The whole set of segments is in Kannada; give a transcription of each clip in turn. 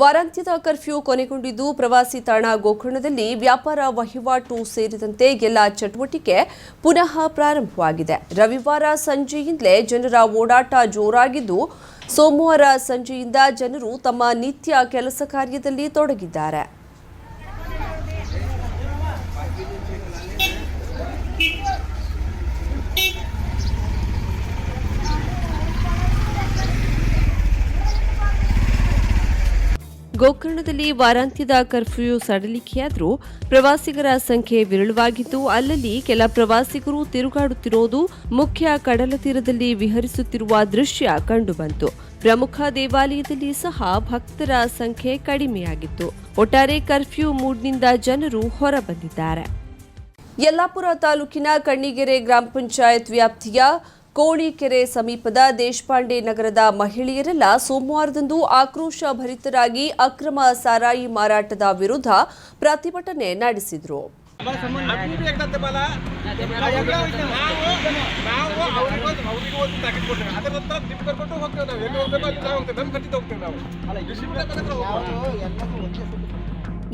ವಾರಾಂತ್ಯದ ಕರ್ಫ್ಯೂ ಕೊನೆಗೊಂಡಿದ್ದು ಪ್ರವಾಸಿ ತಾಣ ಗೋಕರ್ಣದಲ್ಲಿ ವ್ಯಾಪಾರ ವಹಿವಾಟು ಸೇರಿದಂತೆ ಎಲ್ಲ ಚಟುವಟಿಕೆ ಪುನಃ ಪ್ರಾರಂಭವಾಗಿದೆ. ರವಿವಾರ ಸಂಜೆಯಿಂದಲೇ ಜನರ ಓಡಾಟ ಜೋರಾಗಿದ್ದು, ಸೋಮವಾರ ಸಂಜೆಯಿಂದ ಜನರು ತಮ್ಮ ನಿತ್ಯ ಕೆಲಸ ಕಾರ್ಯದಲ್ಲಿ ತೊಡಗಿದ್ದಾರೆ. ಗೋಕರ್ಣದಲ್ಲಿ ವಾರಾಂತ್ಯದ ಕರ್ಫ್ಯೂ ಸಡಿಲಿಕೆಯಾದರೂ ಪ್ರವಾಸಿಗರ ಸಂಖ್ಯೆ ವಿರಳವಾಗಿದ್ದು, ಅಲ್ಲಲ್ಲಿ ಕೆಲ ಪ್ರವಾಸಿಗರು ತಿರುಗಾಡುತ್ತಿರುವುದು ಮುಖ್ಯ ಕಡಲ ತೀರದಲ್ಲಿ ವಿಹರಿಸುತ್ತಿರುವ ದೃಶ್ಯ ಕಂಡುಬಂತು. ಪ್ರಮುಖ ದೇವಾಲಯದಲ್ಲಿ ಸಹ ಭಕ್ತರ ಸಂಖ್ಯೆ ಕಡಿಮೆಯಾಗಿತ್ತು. ಒಟ್ಟಾರೆ ಕರ್ಫ್ಯೂ ಮೂಡ್ನಿಂದ ಜನರು ಹೊರಬಂದಿದ್ದಾರೆ. ಯಲ್ಲಾಪುರ ತಾಲೂಕಿನ ಕಣ್ಣಿಗೆರೆ ಗ್ರಾಮ ಪಂಚಾಯತ್ ವ್ಯಾಪ್ತಿಯ ಕೋಳಿಕೆರೆ ಸಮೀಪದ ದೇಶಪಾಂಡೆ ನಗರದ ಮಹಿಳೆಯರೆಲ್ಲ ಸೋಮವಾರದಂದು ಆಕ್ರೋಶ ಭರಿತರಾಗಿ ಅಕ್ರಮ ಸಾರಾಯಿ ಮಾರಾಟದ ವಿರುದ್ಧ ಪ್ರತಿಭಟನೆ ನಡೆಸಿದರು.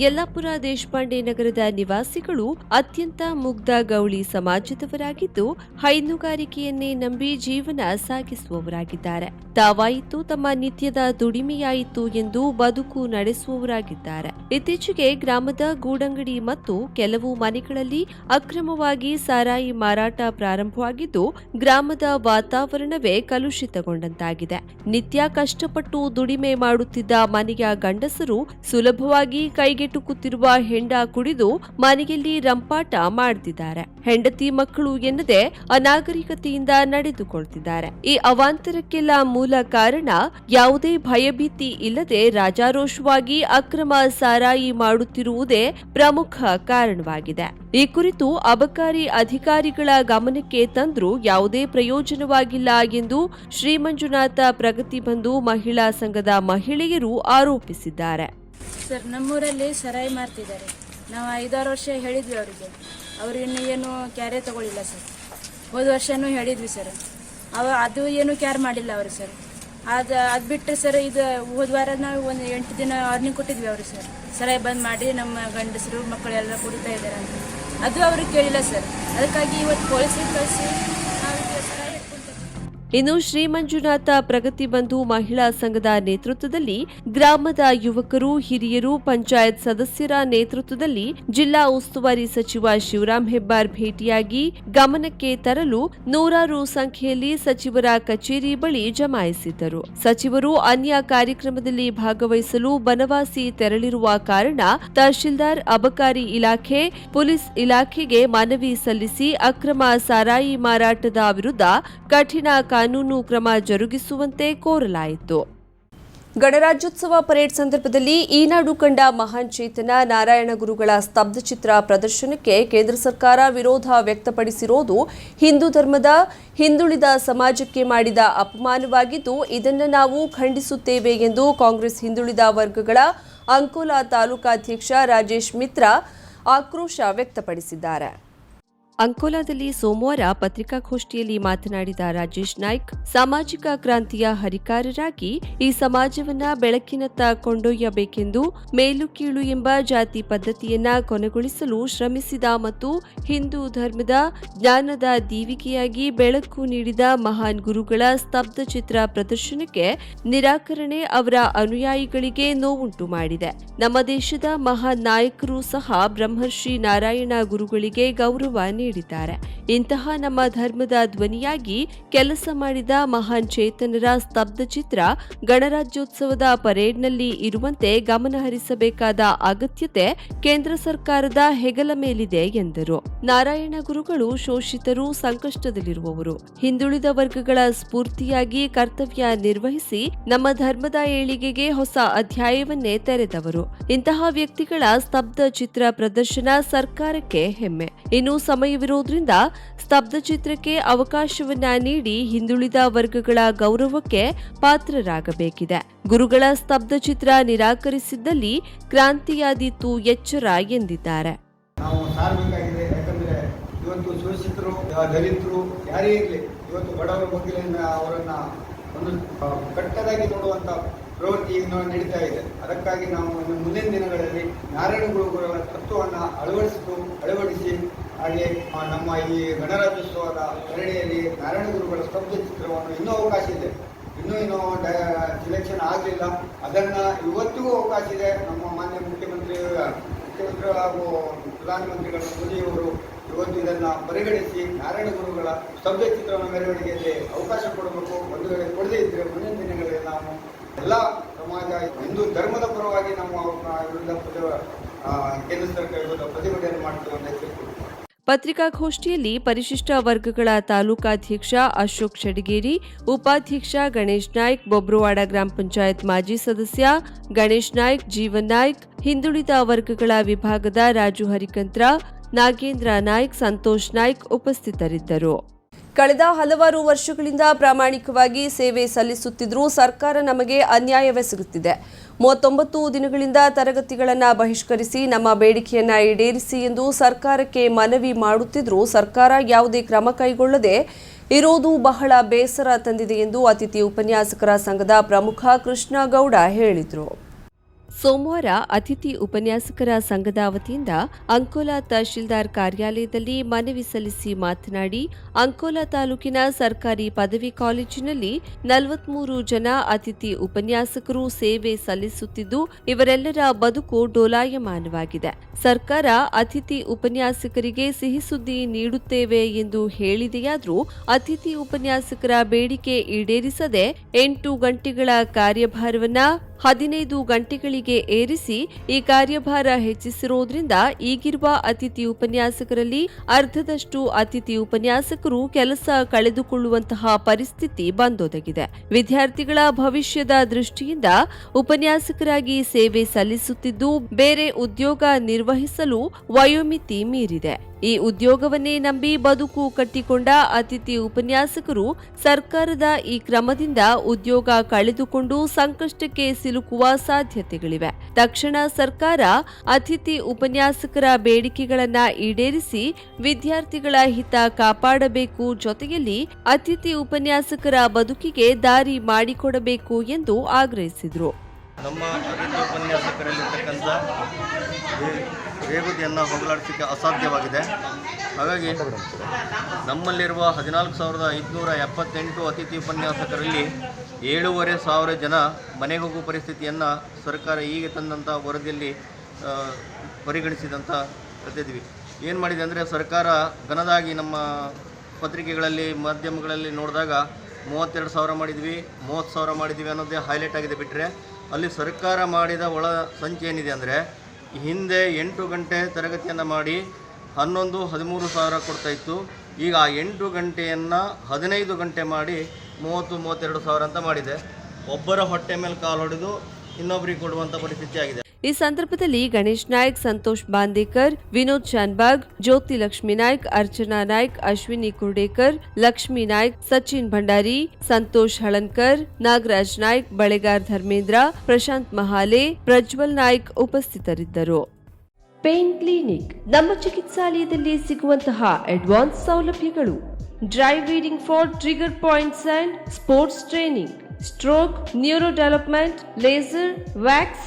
ಯಲ್ಲಾಪುರ ದೇಶಪಾಂಡೆ ನಗರದ ನಿವಾಸಿಗಳು ಅತ್ಯಂತ ಮುಗ್ಧ ಗೌಳಿ ಸಮಾಜದವರಾಗಿದ್ದು ಹೈನುಗಾರಿಕೆಯನ್ನೇ ನಂಬಿ ಜೀವನ ಸಾಗಿಸುವವರಾಗಿದ್ದಾರೆ. ತಾವಾಯಿತು ತಮ್ಮ ನಿತ್ಯದ ದುಡಿಮೆಯಾಯಿತು ಎಂದು ಬದುಕು ನಡೆಸುವವರಾಗಿದ್ದಾರೆ. ಇತ್ತೀಚೆಗೆ ಗ್ರಾಮದ ಗೂಡಂಗಡಿ ಮತ್ತು ಕೆಲವು ಮನೆಗಳಲ್ಲಿ ಅಕ್ರಮವಾಗಿ ಸಾರಾಯಿ ಮಾರಾಟ ಪ್ರಾರಂಭವಾಗಿದ್ದು ಗ್ರಾಮದ ವಾತಾವರಣವೇ ಕಲುಷಿತಗೊಂಡಂತಾಗಿದೆ. ನಿತ್ಯ ಕಷ್ಟಪಟ್ಟು ದುಡಿಮೆ ಮಾಡುತ್ತಿದ್ದ ಮನೆಯ ಗಂಡಸರು ಸುಲಭವಾಗಿ ಕೈಗೆಟುಕುತ್ತಿರುವ ಹೆಂಡ ಕುಡಿದು ಮನೆಯಲ್ಲಿ ರಂಪಾಟ ಮಾಡ್ತಿದ್ದಾರೆ. ಹೆಂಡತಿ ಮಕ್ಕಳು ಎನ್ನದೆ ಅನಾಗರಿಕತೆಯಿಂದ ನಡೆದುಕೊಳ್ತಿದ್ದಾರೆ. ಈ ಅವಾಂತರಕ್ಕೆಲ್ಲ ಮೂಲ ಕಾರಣ ಯಾವುದೇ ಭಯಭೀತಿ ಇಲ್ಲದೆ ರಾಜಾರೋಷವಾಗಿ ಅಕ್ರಮ ಸಾರಾಯಿ ಮಾಡುತ್ತಿರುವುದೇ ಪ್ರಮುಖ ಕಾರಣವಾಗಿದೆ. ಈ ಕುರಿತು ಅಬಕಾರಿ ಅಧಿಕಾರಿಗಳ ಗಮನಕ್ಕೆ ತಂದರೂ ಯಾವುದೇ ಪ್ರಯೋಜನವಾಗಿಲ್ಲ ಎಂದು ಶ್ರೀಮಂಜುನಾಥ ಪ್ರಗತಿ ಬಂಧು ಮಹಿಳಾ ಸಂಘದ ಮಹಿಳೆಯರು ಆರೋಪಿಸಿದ್ದಾರೆ. ಸರ್, ನಮ್ಮೂರಲ್ಲಿ ಸರಾಯಿ ಮಾರ್ತಿದ್ದಾರೆ. ನಾವು ಐದಾರು ವರ್ಷ ಹೇಳಿದ್ವಿ ಅವರಿಗೆ. ಅವರು ಇನ್ನೂ ಏನು ಕ್ಯಾರೆ ತಗೊಳ್ಳಿಲ್ಲ ಸರ್. ಹೋದ ವರ್ಷನೂ ಹೇಳಿದ್ವಿ ಸರ್. ಅವ ಅದು ಏನು ಕ್ಯಾರ್ ಮಾಡಿಲ್ಲ ಅವರು ಸರ್. ಅದು ಅದು ಬಿಟ್ಟರೆ ಸರ್, ಇದು ಹೋದ ವಾರ ನಾವು ಒಂದು ಎಂಟು ದಿನ ವಾರ್ನಿಂಗ್ ಕೊಟ್ಟಿದ್ವಿ ಅವರು ಸರ್. ಸರಾಯಿ ಬಂದ್ ಮಾಡಿ ನಮ್ಮ ಗಂಡಸರು, ಮಕ್ಕಳೆಲ್ಲ ಕುಡಿತಾ ಇದ್ದಾರೆ ಅಂತ. ಅದು ಅವ್ರಿಗೆ ಕೇಳಿಲ್ಲ ಸರ್. ಅದಕ್ಕಾಗಿ ಇವತ್ತು ಪೊಲೀಸಿಗೆ ಕಳಿಸಿ ಇನ್ನು ಶ್ರೀ ಮಂಜುನಾಥ ಪ್ರಗತಿ ಬಂಧು ಮಹಿಳಾ ಸಂಘದ ನೇತೃತ್ವದಲ್ಲಿ ಗ್ರಾಮದ ಯುವಕರು, ಹಿರಿಯರು, ಪಂಚಾಯತ್ ಸದಸ್ಯರ ನೇತೃತ್ವದಲ್ಲಿ ಜಿಲ್ಲಾ ಉಸ್ತುವಾರಿ ಸಚಿವ ಶಿವರಾಮ್ ಹೆಬ್ಬಾರ್ ಭೇಟಿಯಾಗಿ ಗಮನಕ್ಕೆ ತರಲು ನೂರಾರು ಸಂಖ್ಯೆಯಲ್ಲಿ ಸಚಿವರ ಕಚೇರಿ ಬಳಿ ಜಮಾಯಿಸಿದ್ದರು. ಸಚಿವರು ಅನ್ಯ ಕಾರ್ಯಕ್ರಮದಲ್ಲಿ ಭಾಗವಹಿಸಲು ಬನವಾಸಿ ತೆರಳಿರುವ ಕಾರಣ ತಹಶೀಲ್ದಾರ್ ಅಬಕಾರಿ ಇಲಾಖೆ, ಪೊಲೀಸ್ ಇಲಾಖೆಗೆ ಮನವಿ ಸಲ್ಲಿಸಿ ಅಕ್ರಮ ಸಾರಾಯಿ ಮಾರಾಟದ ವಿರುದ್ಧ ಕಠಿಣ ಕಾನೂನು ಕ್ರಮ ಜರುಗಿಸುವಂತೆ ಕೋರಲಾಯಿತು. ಗಣರಾಜ್ಯೋತ್ಸವ ಪರೇಡ್ ಸಂದರ್ಭದಲ್ಲಿ ಈನಾಡು ನಾಡು ಕಂಡ ಮಹಾನ್ ಚೇತನ ನಾರಾಯಣ ಗುರುಗಳ ಸ್ತಬ್ಧಚಿತ್ರ ಪ್ರದರ್ಶನಕ್ಕೆ ಕೇಂದ್ರ ಸರ್ಕಾರ ವಿರೋಧ ವ್ಯಕ್ತಪಡಿಸಿರೋದು ಹಿಂದೂ ಧರ್ಮದ, ಹಿಂದುಳಿದ ಸಮಾಜಕ್ಕೆ ಮಾಡಿದ ಅಪಮಾನವಾಗಿದ್ದು, ಇದನ್ನು ನಾವು ಖಂಡಿಸುತ್ತೇವೆ ಎಂದು ಕಾಂಗ್ರೆಸ್ ಹಿಂದುಳಿದ ವರ್ಗಗಳ ಅಂಕೋಲಾ ತಾಲೂಕಾಧ್ಯಕ್ಷ ರಾಜೇಶ್ ಮಿತ್ರ ಆಕ್ರೋಶ ವ್ಯಕ್ತಪಡಿಸಿದ್ದಾರೆ. ಅಂಕೋಲಾದಲ್ಲಿ ಸೋಮವಾರ ಪತ್ರಿಕಾಗೋಷ್ಠಿಯಲ್ಲಿ ಮಾತನಾಡಿದ ರಾಜೇಶ್ ನಾಯ್ಕ್, ಸಾಮಾಜಿಕ ಕ್ರಾಂತಿಯ ಹರಿಕಾರರಾಗಿ ಈ ಸಮಾಜವನ್ನ ಬೆಳಕಿನತ್ತ ಕೊಂಡೊಯ್ಯಬೇಕೆಂದು ಮೇಲು ಕೀಳು ಎಂಬ ಜಾತಿ ಪದ್ಧತಿಯನ್ನ ಕೊನೆಗೊಳಿಸಲು ಶ್ರಮಿಸಿದ ಮತ್ತು ಹಿಂದೂ ಧರ್ಮದ ಜ್ಞಾನದ ದೀವಿಕೆಯಾಗಿ ಬೆಳಕು ನೀಡಿದ ಮಹಾನ್ ಗುರುಗಳ ಸ್ತಬ್ಧ ಚಿತ್ರ ಪ್ರದರ್ಶನಕ್ಕೆ ನಿರಾಕರಣೆ ಅವರ ಅನುಯಾಯಿಗಳಿಗೆ ನೋವುಂಟು ಮಾಡಿದೆ. ನಮ್ಮ ದೇಶದ ಮಹಾನ್ ನಾಯಕರು ಸಹ ಬ್ರಹ್ಮರ್ಷಿ ನಾರಾಯಣ ಗುರುಗಳಿಗೆ ಗೌರವ ನೀಡಿದ್ದಾರೆ ನೀಡಿದ್ದಾರೆ ಇಂತಹ ನಮ್ಮ ಧರ್ಮದ ಧ್ವನಿಯಾಗಿ ಕೆಲಸ ಮಾಡಿದ ಮಹಾನ್ ಚೇತನರ ಸ್ತಬ್ಧ ಚಿತ್ರ ಗಣರಾಜ್ಯೋತ್ಸವದ ಪರೇಡ್ನಲ್ಲಿ ಇರುವಂತೆ ಗಮನಹರಿಸಬೇಕಾದ ಅಗತ್ಯತೆ ಕೇಂದ್ರ ಸರ್ಕಾರದ ಹೆಗಲ ಮೇಲಿದೆ ಎಂದರು. ನಾರಾಯಣ ಗುರುಗಳು ಶೋಷಿತರು ಸಂಕಷ್ಟದಲ್ಲಿರುವವರು. ಹಿಂದುಳಿದ ವರ್ಗಗಳ ಸ್ಫೂರ್ತಿಯಾಗಿ ಕರ್ತವ್ಯ ನಿರ್ವಹಿಸಿ ನಮ್ಮ ಧರ್ಮದ ಏಳಿಗೆಗೆ ಹೊಸ ಅಧ್ಯಾಯವನ್ನೇ ತೆರೆದವರು. ಇಂತಹ ವ್ಯಕ್ತಿಗಳ ಸ್ತಬ್ಧ ಚಿತ್ರ ಪ್ರದರ್ಶನ ಸರ್ಕಾರಕ್ಕೆ ಹೆಮ್ಮೆ. ಇನ್ನು ಸಮಯವಿರೋದ್ರಿಂದ ಸ್ತಬ್ಧ ಚಿತ್ರಕ್ಕೆ ಅವಕಾಶವನ್ನ ನೀಡಿ ಹಿಂದುಳಿದ ವರ್ಗಗಳ ಗೌರವಕ್ಕೆ ಪಾತ್ರರಾಗಬೇಕಿದೆ. ಗುರುಗಳ ಸ್ತಬ್ಧ ಚಿತ್ರ ನಿರಾಕರಿಸಿದ್ದಲ್ಲಿ ಕ್ರಾಂತಿಯಾದೀತು ಎಚ್ಚರ ಎಂದಿದ್ದಾರೆ. ನಾವು ಯಾಕಂದ್ರೆ ಇವತ್ತು ಶೋಷಿತರು ದಲಿತರು ಯಾರೇ ಇರಲಿ, ಇವತ್ತು ಬಡವರ ಬಗ್ಗೆ ಅವರನ್ನ ಒಂದು ಕಟ್ಟದಾಗಿ ನೋಡುವಂತ ಪ್ರವೃತ್ತಿ ನಡೀತಾ ಇದೆ. ಅದಕ್ಕಾಗಿ ನಾವು ಮುಂದಿನ ದಿನಗಳಲ್ಲಿ ನಾರಾಯಣ ಗುರುಗಳ ತತ್ವವನ್ನು ಅಳವಡಿಸಿತು ಅಳವಡಿಸಿ ಹಾಗೆ ನಮ್ಮ ಈ ಗಣರಾಜ್ಯೋತ್ಸವದ ಹರಣೆಯಲ್ಲಿ ನಾರಾಯಣ ಗುರುಗಳ ಸ್ತಬ್ಧ ಚಿತ್ರವನ್ನು ಇನ್ನೂ ಅವಕಾಶ ಇದೆ. ಇನ್ನೂ ಇನ್ನೂ ಸಿಲೆಕ್ಷನ್ ಆಗಲಿಲ್ಲ. ಅದನ್ನ ಇವತ್ತಿಗೂ ಅವಕಾಶ ಇದೆ. ನಮ್ಮ ಮಾನ್ಯ ಮುಖ್ಯಮಂತ್ರಿ ಮುಖ್ಯಮಂತ್ರಿ ಹಾಗೂ ಪ್ರಧಾನಮಂತ್ರಿಗಳ ಮೋದಿಯವರು ಇವತ್ತು ಇದನ್ನ ಪರಿಗಣಿಸಿ ನಾರಾಯಣ ಗುರುಗಳ ಸ್ತಬ್ಧ ಚಿತ್ರವನ್ನು ಮೆರವಣಿಗೆಯಲ್ಲಿ ಅವಕಾಶ ಕೊಡಬೇಕು. ಒಂದು ವೇಳೆ ಕೊಡದೇ ಇದ್ರೆ ಮುಂದಿನ ದಿನಗಳಲ್ಲಿ ನಾವು ಎಲ್ಲ ಸಮಾಜ ಹಿಂದೂ ಧರ್ಮದ ಪರವಾಗಿ ನಮ್ಮ ವಿರುದ್ಧ ಕೇಂದ್ರ ಸರ್ಕಾರ ವಿರುದ್ಧ ಪ್ರತಿಭಟನೆ ಮಾಡ್ತೀವಿ ಅಂತ ಎಚ್ಚರಿಕೆ ಪತ್ರಿಕಾಗೋಷ್ಠಿಯಲ್ಲಿ ಪರಿಶಿಷ್ಟ ವರ್ಗಗಳ ತಾಲೂಕಾಧ್ಯಕ್ಷ ಅಶೋಕ್ ಶಡಗೇರಿ, ಉಪಾಧ್ಯಕ್ಷ ಗಣೇಶ್ ನಾಯ್ಕ್, ಬೊಬ್ರುವಾಡ ಗ್ರಾಮ ಪಂಚಾಯತ್ ಮಾಜಿ ಸದಸ್ಯ ಗಣೇಶ್ ನಾಯ್ಕ್, ಜೀವನ್ ನಾಯ್ಕ್, ಹಿಂದುಳಿದ ವರ್ಗಗಳ ವಿಭಾಗದ ರಾಜು ಹರಿಕಂತ್ರ, ನಾಗೇಂದ್ರ ನಾಯ್ಕ್, ಸಂತೋಷ್ ನಾಯ್ಕ್ ಉಪಸ್ಥಿತರಿದ್ದರು. ಕಳೆದ ಹಲವಾರು ವರ್ಷಗಳಿಂದ ಪ್ರಾಮಾಣಿಕವಾಗಿ ಸೇವೆ ಸಲ್ಲಿಸುತ್ತಿದ್ದರೂ ಸರ್ಕಾರ ನಮಗೆ ಅನ್ಯಾಯವೆಸಗುತ್ತಿದೆ ಮೂವತ್ತೊಂಬತ್ತು ದಿನಗಳಿಂದ ತರಗತಿಗಳನ್ನು ಬಹಿಷ್ಕರಿಸಿ ನಮ್ಮ ಬೇಡಿಕೆಯನ್ನು ಈಡೇರಿಸಿ ಎಂದು ಸರ್ಕಾರಕ್ಕೆ ಮನವಿ ಮಾಡುತ್ತಿದ್ದರೂ ಸರ್ಕಾರ ಯಾವುದೇ ಕ್ರಮ ಕೈಗೊಳ್ಳದೆ ಇರೋದು ಬಹಳ ಬೇಸರ ತಂದಿದೆ ಎಂದು ಅತಿಥಿ ಉಪನ್ಯಾಸಕರ ಸಂಘದ ಪ್ರಮುಖ ಕೃಷ್ಣಗೌಡ ಹೇಳಿದರು. ಸೋಮವಾರ ಅತಿಥಿ ಉಪನ್ಯಾಸಕರ ಸಂಘದ ವತಿಯಿಂದ ಅಂಕೋಲಾ ತಹಶೀಲ್ದಾರ್ ಕಾರ್ಯಾಲಯದಲ್ಲಿ ಮನವಿ ಸಲ್ಲಿಸಿ ಮಾತನಾಡಿ, ಅಂಕೋಲಾ ತಾಲೂಕಿನ ಸರ್ಕಾರಿ ಪದವಿ ಕಾಲೇಜಿನಲ್ಲಿ ನಲವತ್ಮೂರು ಜನ ಅತಿಥಿ ಉಪನ್ಯಾಸಕರು ಸೇವೆ ಸಲ್ಲಿಸುತ್ತಿದ್ದು, ಇವರೆಲ್ಲರ ಬದುಕು ಡೋಲಾಯಮಾನವಾಗಿದೆ. ಸರ್ಕಾರ ಅತಿಥಿ ಉಪನ್ಯಾಸಕರಿಗೆ ಸಿಹಿಸುದ್ದಿ ನೀಡುತ್ತೇವೆ ಎಂದು ಹೇಳಿದೆಯಾದರೂ, ಅತಿಥಿ ಉಪನ್ಯಾಸಕರ ಬೇಡಿಕೆ ಈಡೇರಿಸದೆ ಎಂಟು ಗಂಟೆಗಳ ಕಾರ್ಯಭಾರವನ್ನ ಹದಿನೈದು ಗಂಟೆಗಳಿಗೆ ಏರಿಸಿ ಈ ಕಾರ್ಯಭಾರ ಹೆಚ್ಚಿಸಿರುವುದರಿಂದ ಈಗಿರುವ ಅತಿಥಿ ಉಪನ್ಯಾಸಕರಲ್ಲಿ ಅರ್ಧದಷ್ಟು ಅತಿಥಿ ಉಪನ್ಯಾಸಕರು ಕೆಲಸ ಕಳೆದುಕೊಳ್ಳುವಂತಹ ಪರಿಸ್ಥಿತಿ ಬಂದೊದಗಿದೆ. ವಿದ್ಯಾರ್ಥಿಗಳ ಭವಿಷ್ಯದ ದೃಷ್ಟಿಯಿಂದ ಉಪನ್ಯಾಸಕರಾಗಿ ಸೇವೆ ಸಲ್ಲಿಸುತ್ತಿದ್ದು, ಬೇರೆ ಉದ್ಯೋಗ ನಿರ್ವಹಿಸಲು ವಯೋಮಿತಿ ಮೀರಿದೆ. ಈ ಉದ್ಯೋಗವನ್ನೇ ನಂಬಿ ಬದುಕು ಕಟ್ಟಿಕೊಂಡ ಅತಿಥಿ ಉಪನ್ಯಾಸಕರು ಸರ್ಕಾರದ ಈ ಕ್ರಮದಿಂದ ಉದ್ಯೋಗ ಕಳೆದುಕೊಂಡು ಸಂಕಷ್ಟಕ್ಕೆ ಸಿಲುಕುವ ಸಾಧ್ಯತೆಗಳಿವೆ. ತಕ್ಷಣ ಸರ್ಕಾರ ಅತಿಥಿ ಉಪನ್ಯಾಸಕರ ಬೇಡಿಕೆಗಳನ್ನ ಈಡೇರಿಸಿ ವಿದ್ಯಾರ್ಥಿಗಳ ಹಿತ ಕಾಪಾಡಬೇಕು ಜೊತೆಯಲ್ಲಿ ಅತಿಥಿ ಉಪನ್ಯಾಸಕರ ಬದುಕಿಗೆ ದಾರಿ ಮಾಡಿಕೊಡಬೇಕು ಎಂದು ಆಗ್ರಹಿಸಿದರು. ನಮ್ಮ ಅತಿಥಿ ಉಪನ್ಯಾಸಕರಲ್ಲಿರ್ತಕ್ಕಂಥ ವೇಗುದಿಯನ್ನು ಹೋಗಲಾಡಿಸಲಿಕ್ಕೆ ಅಸಾಧ್ಯವಾಗಿದೆ. ಹಾಗಾಗಿ ನಮ್ಮಲ್ಲಿರುವ ಹದಿನಾಲ್ಕು ಸಾವಿರದ ಐದುನೂರ ಎಪ್ಪತ್ತೆಂಟು ಅತಿಥಿ ಉಪನ್ಯಾಸಕರಲ್ಲಿ ಏಳೂವರೆ ಸಾವಿರ ಜನ ಮನೆಗೆ ಹೋಗುವ ಪರಿಸ್ಥಿತಿಯನ್ನು ಸರ್ಕಾರ ಈಗ ತಂದಂಥ ವರದಿಯಲ್ಲಿ ಪರಿಗಣಿಸಿದಂಥ ಕರೆದಿದ್ವಿ ಏನು ಮಾಡಿದೆ ಅಂದರೆ ಸರ್ಕಾರ ಘನದಾಗಿ ನಮ್ಮ ಪತ್ರಿಕೆಗಳಲ್ಲಿ, ಮಾಧ್ಯಮಗಳಲ್ಲಿ ನೋಡಿದಾಗ ಮೂವತ್ತೆರಡು ಸಾವಿರ ಮಾಡಿದ್ವಿ. ಮೂವತ್ತು ಸಾವಿರ ಮಾಡಿದ್ವಿ ಅನ್ನೋದೇ ಹೈಲೈಟ್ ಆಗಿದೆ ಬಿಟ್ಟರೆ ಅಲ್ಲಿ ಸರ್ಕಾರ ಮಾಡಿದ ಒಳ ಸಂಖ್ಯೆ ಏನಿದೆ ಅಂದರೆ ಹಿಂದೆ ಎಂಟು ಗಂಟೆ ತರಗತಿಯನ್ನು ಮಾಡಿ ಹನ್ನೊಂದು, ಹದಿಮೂರು ಸಾವಿರ ಕೊಡ್ತಾ ಇತ್ತು. ಈಗ ಆ ಎಂಟು ಗಂಟೆಯನ್ನು ಹದಿನೈದು ಗಂಟೆ ಮಾಡಿ ಮೂವತ್ತು, ಮೂವತ್ತೆರಡು ಸಾವಿರ ಅಂತ ಮಾಡಿದೆ. ಒಬ್ಬರ ಹೊಟ್ಟೆ ಮೇಲೆ ಕಾಲು ಹೊಡೆದು ಇನ್ನೊಬ್ಬರಿಗೆ ಕೊಡುವಂಥ ಪರಿಸ್ಥಿತಿ ಆಗಿದೆ. ಈ ಸಂದರ್ಭದಲ್ಲಿ ಗಣೇಶ್ ನಾಯ್ಕ್, ಸಂತೋಷ್ ಬಾಂದೇಕರ್, ವಿನೋದ್ ಚಾನ್ಬಾಗ್ ಜ್ಯೋತಿ ಲಕ್ಷ್ಮೀ ನಾಯ್ಕ್, ಅರ್ಚನಾ ನಾಯ್ಕ್, ಅಶ್ವಿನಿ ಕುರ್ಡೇಕರ್, ಲಕ್ಷ್ಮೀ ನಾಯ್ಕ್, ಸಚಿನ್ ಭಂಡಾರಿ, ಸಂತೋಷ್ ಹಳನ್ಕರ್, ನಾಗರಾಜ್ ನಾಯ್ಕ್, ಬಳೆಗಾರ್ ಧರ್ಮೇಂದ್ರ, ಪ್ರಶಾಂತ್ ಮಹಾಲೆ, ಪ್ರಜ್ವಲ್ ನಾಯ್ಕ್ ಉಪಸ್ಥಿತರಿದ್ದರು. ಪೇನ್ ಕ್ಲಿನಿಕ್ ನಮ್ಮ ಚಿಕಿತ್ಸಾಲಯದಲ್ಲಿ ಸಿಗುವಂತಹ ಅಡ್ವಾನ್ಸ್ ಸೌಲಭ್ಯಗಳು. Dry needling for trigger points and sports training. Stroke, neuro development, laser, wax